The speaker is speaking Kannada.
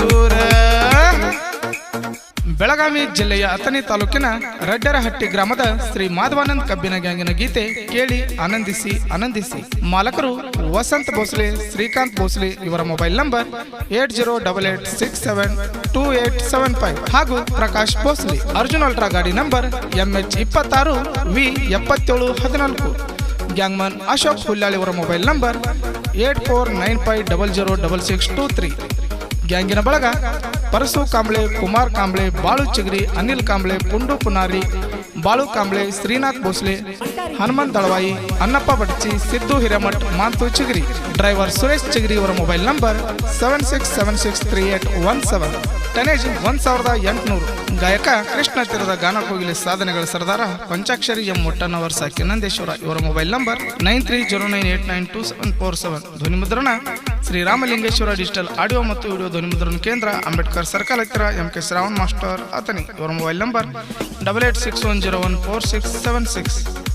ಹುಡುಗೂರ ಬೆಳಗಾವಿ ಜಿಲ್ಲೆಯ ಅಥಣಿ ತಾಲೂಕಿನ ರಡ್ಡರಹಟ್ಟಿ ಗ್ರಾಮದ ಶ್ರೀ ಮಾಧವಾನಂದ್ ಕಬ್ಬಿನ ಗ್ಯಾಂಗಿನ ಗೀತೆ ಕೇಳಿ ಆನಂದಿಸಿ ಆನಂದಿಸಿ. ಮಾಲಕರು ವಸಂತ್ ಭೋಸ್ಲೆ, ಶ್ರೀಕಾಂತ್ ಭೋಸ್ಲೆ ಇವರ mobile number eight zero double eight six seven two eight seven five ಹಾಗೂ ಪ್ರಕಾಶ್ ಭೋಸ್ಲೆ ಅರ್ಜುನ್ ಅಲ್ಟ್ರಾ ಗಾಡಿ ನಂಬರ್ ಎಂ ಎಚ್ ಇಪ್ಪತ್ತಾರು ವಿ ಎಪ್ಪತ್ತೇಳು ಹದಿನಾಲ್ಕು. ಗ್ಯಾಂಗ್ಮನ್ ಅಶೋಕ್ ಹುಲ್ಲಾಳಿ ಅವರ mobile number eight four nine five double zero double six two three. ಗ್ಯಾಂಗಿನ ಬಳಗ. ಪರಸು ಕಾಂಬ್ಳೆ, ಕುಮಾರ್ ಕಾಂಬ್ಳೆ ಬಾಳು ಚಿಗರಿ, ಅನಿಲ್ ಕಾಂಬ್ಳೆ, ಪುಂಡು ಪುನಾರಿ ಬಾಳು ಕಾಂಬ್ಳೆ, ಶ್ರೀನಾಥ್ ಭೋಸ್ಲೆ, ಹನುಮಂತ್ ದಳವಾಯಿ, ಅನ್ನಪ್ಪ ಬಡ್ಚಿ, ಸಿದ್ದು ಹಿರೇಮಠ್, ಮಾಂತು ಚಿಗರಿ. ಡ್ರೈವರ್ ಸುರೇಶ್ ಚಿಗರಿ ಅವರ mobile number seven six seven six three eight one seven. Tonnage ಒಂದು ಸಾವಿರದ ಎಂಟುನೂರು. ಗಾಯಕ ಕೃಷ್ಣ ತೀರದ ಗಾನ ಕೋಗಿಲೆ ಸಾಧನೆಗಳ ಸರ್ದಾರ ಪಂಚಾಕ್ಷರಿ ಎಂ ಮೊಟ್ಟನವರ್ ಸಾಕಿ ನಂದೇಶ್ವರ. ಇವರ mobile number nine three zero nine eight nine two seven four seven. ಧ್ವನಿ ಮುದ್ರಣ ಶ್ರೀರಾಮಲಿಂಗೇಶ್ವರ ಡಿಜಿಟಲ್ ಆಡಿಯೋ ಮತ್ತು ವಿಡಿಯೋ ಧ್ವನಿ ಮುದ್ರಣ ಕೇಂದ್ರ ಅಂಬೇಡ್ಕರ್ ಸರ್ಕಲ್ ಹತ್ತಿರ. M K Shravan master Athani ಇವರ mobile number double eight six one zero one four six seven six.